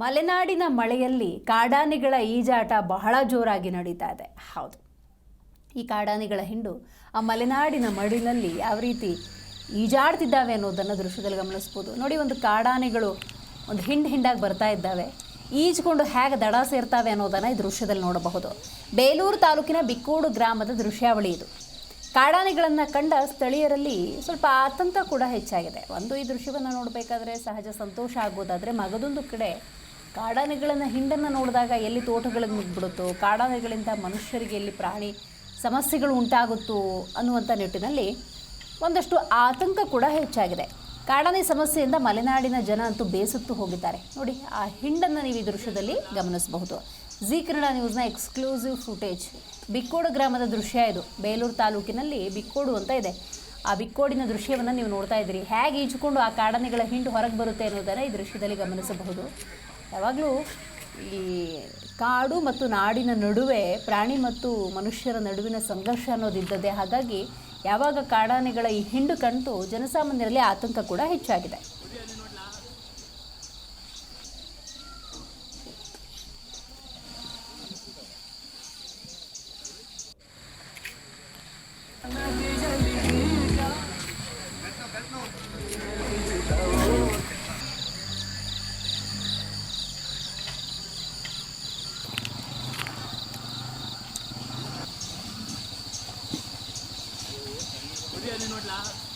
ಮಲೆನಾಡಿನ ಮಳೆಯಲ್ಲಿ ಕಾಡಾನೆಗಳ ಈಜಾಟ ಬಹಳ ಜೋರಾಗಿ ನಡೀತಾ ಇದೆ. ಹೌದು. ಈ ಕಾಡಾನೆಗಳ ಹಿಂಡು ಆ ಮಲೆನಾಡಿನ ಮಡಿನಲ್ಲಿ ಯಾವ ರೀತಿ ಈಜಾಡ್ತಿದ್ದಾವೆ ಅನ್ನೋದನ್ನು ದೃಶ್ಯದಲ್ಲಿ ಗಮನಿಸ್ಬೋದು ನೋಡಿ, ಒಂದು ಕಾಡಾನೆಗಳು ಒಂದು ಹಿಂಡು ಹಿಂಡಾಗಿ ಬರ್ತಾ ಇದ್ದಾವೆ. ಈಜ್ಕೊಂಡು ಹೇಗೆ ದಡ ಸೇರ್ತಾವೆ ಅನ್ನೋದನ್ನು ಈ ದೃಶ್ಯದಲ್ಲಿ ನೋಡಬಹುದು. ಬೇಲೂರು ತಾಲೂಕಿನ ಬಿಕ್ಕೋಡು ಗ್ರಾಮದ ದೃಶ್ಯಾವಳಿ ಇದು. ಕಾಡಾನೆಗಳನ್ನು ಕಂಡ ಸ್ಥಳೀಯರಲ್ಲಿ ಸ್ವಲ್ಪ ಆತಂಕ ಕೂಡ ಹೆಚ್ಚಾಗಿದೆ. ಒಂದು, ಈ ದೃಶ್ಯವನ್ನು ನೋಡಬೇಕಾದ್ರೆ ಸಹಜ ಸಂತೋಷ ಆಗ್ಬೋದಾದರೆ ಮಗದೊಂದು ಕಡೆ ಕಾಡಾನೆಗಳನ್ನು ಹಿಂಡನ್ನು ನೋಡಿದಾಗ ಎಲ್ಲಿ ತೋಟಗಳಿಗೆ ನುಗ್ಗಿಬಿಡುತ್ತೋ ಕಾಡಾನೆಗಳಿಂದ ಮನುಷ್ಯರಿಗೆ ಎಲ್ಲಿ ಪ್ರಾಣಿ ಸಮಸ್ಯೆಗಳು ಉಂಟಾಗುತ್ತೋ ಅನ್ನುವಂಥ ನಿಟ್ಟಿನಲ್ಲಿ ಒಂದಷ್ಟು ಆತಂಕ ಕೂಡ ಹೆಚ್ಚಾಗಿದೆ. ಕಾಡಾನೆ ಸಮಸ್ಯೆಯಿಂದ ಮಲೆನಾಡಿನ ಜನ ಅಂತೂ ಬೇಸತ್ತು ಹೋಗಿದ್ದಾರೆ. ನೋಡಿ, ಆ ಹಿಂಡನ್ನು ನೀವು ಈ ದೃಶ್ಯದಲ್ಲಿ ಗಮನಿಸಬಹುದು. ಜಿ ಕನ್ನಡ ನ್ಯೂಸ್ನ ಎಕ್ಸ್ಕ್ಲೂಸಿವ್ ಫುಟೇಜ್, ಬಿಕ್ಕೋಡು ಗ್ರಾಮದ ದೃಶ್ಯ ಇದು. ಬೇಲೂರು ತಾಲೂಕಿನಲ್ಲಿ ಬಿಕ್ಕೋಡು ಅಂತ ಇದೆ. ಆ ಬಿಕ್ಕೋಡಿನ ದೃಶ್ಯವನ್ನು ನೀವು ನೋಡ್ತಾ ಇದ್ದೀರಿ. ಹೇಗೆ ಈಜುಕೊಂಡು ಆ ಕಾಡಾನೆಗಳ ಹಿಂಡು ಹೊರಗೆ ಬರುತ್ತೆ ಅನ್ನೋದನ್ನು ಈ ದೃಶ್ಯದಲ್ಲಿ ಗಮನಿಸಬಹುದು. ಯಾವಾಗಲೂ ಈ ಕಾಡು ಮತ್ತು ನಾಡಿನ ನಡುವೆ ಪ್ರಾಣಿ ಮತ್ತು ಮನುಷ್ಯರ ನಡುವಿನ ಸಂಘರ್ಷ ಅನ್ನೋದಿದ್ದದೆ ಹಾಗಾಗಿ ಯಾವಾಗ ಕಾಡಾನೆಗಳ ಈ ಹಿಂಡು ಕಂಡು ಜನಸಾಮಾನ್ಯರಲ್ಲಿ ಆತಂಕ ಕೂಡ ಹೆಚ್ಚಾಗಿದೆ. ali no lado.